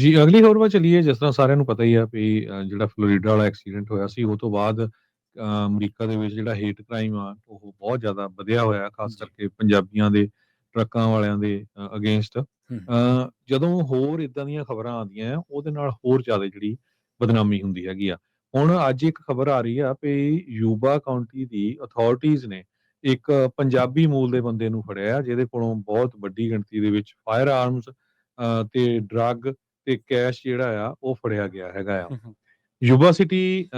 ਜੀ, ਅਗਲੀ ਖਬਰ ਵੱਲ ਚਲੀਏ ਜਿਸ ਤਰ੍ਹਾਂ ਸਾਰਿਆਂ ਨੂੰ ਪਤਾ ਹੀ ਆ ਵੀ ਜਿਹੜਾ ਫਲੋਰੀਡਾ ਵਾਲਾ ਐਕਸੀਡੈਂਟ ਹੋਇਆ ਸੀ ਉਹ ਤੋਂ ਬਾਅਦ ਅਮਰੀਕਾ ਦੇ ਵਿੱਚ ਜਿਹੜਾ ਹੇਟ ਕ੍ਰਾਈਮ ਆ ਉਹ ਬਹੁਤ ਜ਼ਿਆਦਾ ਵਧਿਆ ਹੋਇਆ ਖਾਸ। ਕਰਕੇ ਪੰਜਾਬੀਆਂ ਦੇ ਟਰੱਕਾਂ ਵਾਲਿਆਂ ਦੇ ਅਗੇਂਸਟ। ਜਦੋਂ ਹੋਰ ਇਦਾਂ ਦੀਆਂ ਖਬਰਾਂ ਆਉਂਦੀਆਂ ਉਹਦੇ ਨਾਲ ਹੋਰ ਜ਼ਿਆਦਾ ਜਿਹੜੀ ਬਦਨਾਮੀ ਹੁੰਦੀ ਹੈਗੀ ਆ। ਹੁਣ ਅੱਜ ਇੱਕ ਖਬਰ ਆ ਰਹੀ ਆ ਵੀ ਯੂਬਾ ਕਾਉਂਟੀ ਦੀ ਅਥਾਰਟੀਜ਼ ਨੇ ਇੱਕ ਪੰਜਾਬੀ ਮੂਲ ਦੇ ਬੰਦੇ ਨੂੰ ਫੜਿਆ ਜਿਹਦੇ ਕੋਲੋਂ ਬਹੁਤ ਵੱਡੀ ਗਿਣਤੀ ਦੇ ਵਿੱਚ ਫਾਇਰ ਆਰਮਸ ਤੇ ਡਰੱਗ ਤੇ ਕੈਸ਼ ਜਿਹੜਾ ਆ ਉਹ ਫੜਿਆ ਗਿਆ ਹੈਗਾ ਆ। Yuba City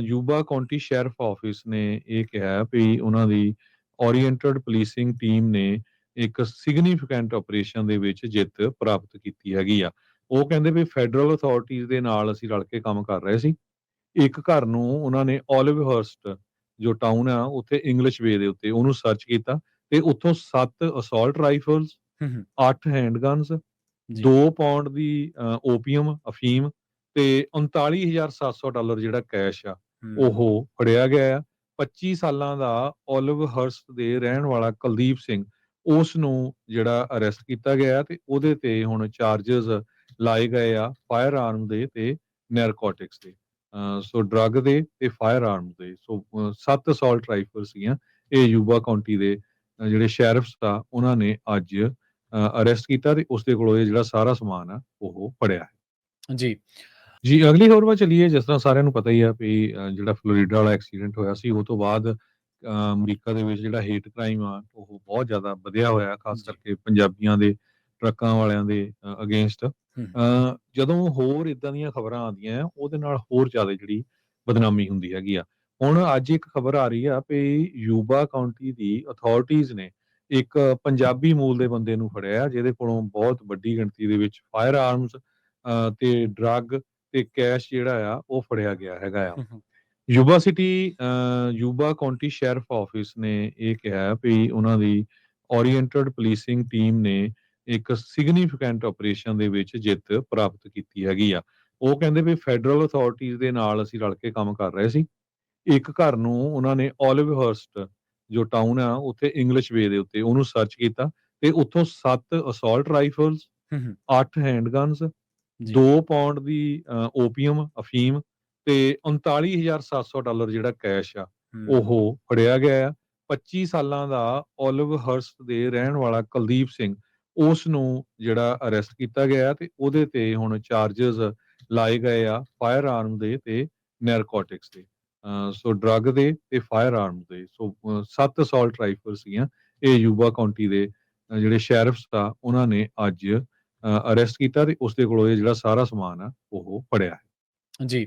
Yuba County sheriff office ਨੇ ਇਹ ਕਿਹਾ ਵੀ ਉਹਨਾਂ ਦੀ ਓਰੀਐਂਟਡ ਪੁਲਿਸਿੰਗ ਟੀਮ ਨੇ ਇੱਕ ਸਿਗਨੀਫੀਕੈਂਟ ਆਪਰੇਸ਼ਨ ਦੇ ਵਿੱਚ ਜਿੱਤ ਪ੍ਰਾਪਤ ਕੀਤੀ ਹੈਗੀ ਆ ਉਹ ਕਹਿੰਦੇ ਵੀ ਫੈਡਰਲ ਅਥਾਰਟੀਜ਼ ਦੇ ਨਾਲ ਅਸੀਂ ਰਲ ਕੇ ਕੰਮ ਕਰ ਰਹੇ ਸੀ ਇੱਕ ਘਰ ਨੂੰ ਉਹਨਾਂ ਨੇ 올ਿਵ ਹਰਸਟ ਜੋ ਟਾਊਨ ਆ ਉੱਥੇ ਇੰਗਲਿਸ਼ ਵੇ ਦੇ ਉੱਤੇ ਉਹਨੂੰ ਸਰਚ ਕੀਤਾ ਤੇ ਉੱਥੋਂ 7 ਅਸੌਲਟ ਰਾਈਫਲਸ ਹੂੰ, ਹੂੰ। 8 ਹੈਂਡਗਨਸ। 2 ਪਾਉਂਡ ਦੀ ਓਪੀਅਮ ਅਫੀਮ ਤੇ 39700 ਡਾਲਰ ਜਿਹੜਾ ਕੈਸ਼ ਆ ਉਹ ਫੜਿਆ ਗਿਆ ਆ। 25 ਸਾਲਾਂ ਦਾ ਓਲਿਵ ਹਰਸਟ ਦੇ ਰਹਿਣ ਵਾਲਾ ਕੁਲਦੀਪ ਸਿੰਘ ਉਸ ਨੂੰ ਜਿਹੜਾ ਅਰੈਸਟ ਕੀਤਾ ਗਿਆ ਤੇ ਉਹਦੇ ਤੇ ਹੁਣ ਚਾਰजेस ਲਾਏ ਗਏ ਆ ਫਾਇਰ ਆਰਮ ਦੇ ਤੇ ਨਰਕੋਟਿਕਸ ਦੇ। ਸੋ ਡਰੱਗ ਦੇ ਤੇ ਫਾਇਰ ਆਰਮ ਦੇ। ਸੋ ਸੱਤ ਅਸੌਲਟ ਰਾਈਫਲ ਸੀਆਂ ਇਹ ਯੂਬਾ ਕਾਉਂਟੀ ਦੇ ਜਿਹੜੇ ਸ਼ੈਰਫਸ ਆ ਉਹਨਾਂ ਨੇ ਅੱਜ ਅਰੈਸਟ ਕੀਤਾ ਤੇ ਉਸ ਦੇ ਕੋਲੋਂ ਇਹ ਜਿਹੜਾ ਸਾਰਾ ਸਮਾਨ ਆ ਉਹ ਫੜਿਆ ਹੈ ਜੀ। ਜੀ, ਅਗਲੀ ਖਬਰ ਵੱਲ ਚਲੀਏ ਜਿਸ ਤਰ੍ਹਾਂ ਸਾਰਿਆਂ ਨੂੰ ਪਤਾ ਹੀ ਆ ਵੀ ਜਿਹੜਾ ਫਲੋਰੀਡਾ ਵਾਲਾ ਐਕਸੀਡੈਂਟ ਹੋਇਆ ਸੀ ਉਹ ਤੋਂ ਬਾਅਦ ਅਮਰੀਕਾ ਦੇ ਵਿੱਚ ਜਿਹੜਾ ਹੇਟ ਕ੍ਰਾਈਮ ਆ ਉਹ ਬਹੁਤ ਜ਼ਿਆਦਾ ਵਧਿਆ ਹੋਇਆ ਖਾਸ। ਕਰਕੇ ਪੰਜਾਬੀਆਂ ਦੇ ਟਰੱਕਾਂ ਵਾਲਿਆਂ ਦੇ ਅਗੇਂਸਟ ਜਦੋਂ ਹੋਰ ਇਦਾਂ ਦੀਆਂ ਖਬਰਾਂ ਆਉਂਦੀਆਂ ਆ ਉਹਦੇ ਨਾਲ ਹੋਰ ਜ਼ਿਆਦਾ ਜਿਹੜੀ ਬਦਨਾਮੀ ਹੁੰਦੀ ਹੈਗੀ ਆ ਹੁਣ ਅੱਜ ਇੱਕ ਖਬਰ ਆ ਰਹੀ ਆ ਵੀ ਯੂਬਾ ਕਾਉਂਟੀ ਦੀ ਅਥਾਰਟੀਜ਼ ਨੇ ਇੱਕ ਪੰਜਾਬੀ ਮੂਲ ਦੇ ਬੰਦੇ ਨੂੰ ਫੜਿਆ ਜਿਹਦੇ ਕੋਲੋਂ ਬਹੁਤ ਵੱਡੀ ਗਿਣਤੀ ਦੇ ਵਿੱਚ ਫਾਇਰ ਆਰਮਸ ਤੇ ਡਰੱਗ ਤੇ ਕੈਸ਼ ਜਿਹੜਾ ਆ ਉਹ ਫੜਿਆ ਗਿਆ ਹੈਗਾ ਆ। Yuba City Yuba County Sheriff Office ਨੇ ਇਹ ਕਿਹਾ ਵੀ ਉਹਨਾਂ ਦੀ ਓਰੀਐਂਟਡ ਪੁਲਿਸਿੰਗ ਟੀਮ ਨੇ ਇੱਕ ਸਿਗਨੀਫੀਕੈਂਟ ਆਪਰੇਸ਼ਨ ਦੇ ਵਿੱਚ ਜਿੱਤ ਪ੍ਰਾਪਤ ਕੀਤੀ ਹੈਗੀ ਆ। ਉਹ ਕਹਿੰਦੇ ਵੀ ਫੈਡਰਲ ਅਥਾਰਟੀਜ਼ ਦੇ ਨਾਲ ਅਸੀਂ ਰਲ ਕੇ ਕੰਮ ਕਰ ਰਹੇ ਸੀ। ਇੱਕ ਘਰ ਨੂੰ ਉਹਨਾਂ ਨੇ 올ਿਵ ਹਰਸਟ ਜੋ ਟਾਊਨ ਆ ਉੱਥੇ ਇੰਗਲਿਸ਼ ਵੇ ਦੇ ਉੱਤੇ ਉਹਨੂੰ ਸਰਚ ਕੀਤਾ ਤੇ ਉੱਥੋਂ 7 ਅਸੌਲਟ ਰਾਈਫਲਸ 8 ਹੈਂਡਗਨਸ 2 ਪਾਉਂਡ ਦੀ ਓਪੀਅਮ ਅਫੀਮ ਤੇ 39700 ਡਾਲਰ ਜਿਹੜਾ ਕੈਸ਼ ਆ ਉਹ ਫੜਿਆ ਗਿਆ ਆ। 25 ਸਾਲਾਂ ਦਾ ਓਲਿਵ ਹਰਸਟ ਦੇ ਰਹਿਣ ਵਾਲਾ ਕੁਲਦੀਪ ਸਿੰਘ ਉਸ ਨੂੰ ਜਿਹੜਾ ਅਰੈਸਟ ਕੀਤਾ ਗਿਆ ਤੇ ਉਹਦੇ ਤੇ ਹੁਣ ਚਾਰजेस ਲਾਏ ਗਏ ਆ ਫਾਇਰ ਆਰਮ ਦੇ ਤੇ ਨੈਰਕੋਟਿਕਸ ਦੇ। ਸੋ ਡਰੱਗ ਦੇ ਤੇ ਫਾਇਰ ਆਰਮ ਦੇ। ਸੋ ਸੱਤ ਅਸੌਲਟ ਰਾਈਫਲ ਸੀਗੀਆਂ। ਇਹ ਯੂਬਾ ਕਾਉਂਟੀ ਦੇ ਜਿਹੜੇ ਸ਼ੈਰਿਫਸ ਆ, ਉਹਨਾਂ ਨੇ ਅੱਜ ਅਰੈਸਟ ਕੀਤਾ ਤੇ ਉਸ ਦੇ ਕੋਲੋਂ ਇਹ ਜਿਹੜਾ ਸਾਰਾ ਸਮਾਨ ਆ, ਉਹ ਫੜਿਆ ਹੈ। ਜੀ।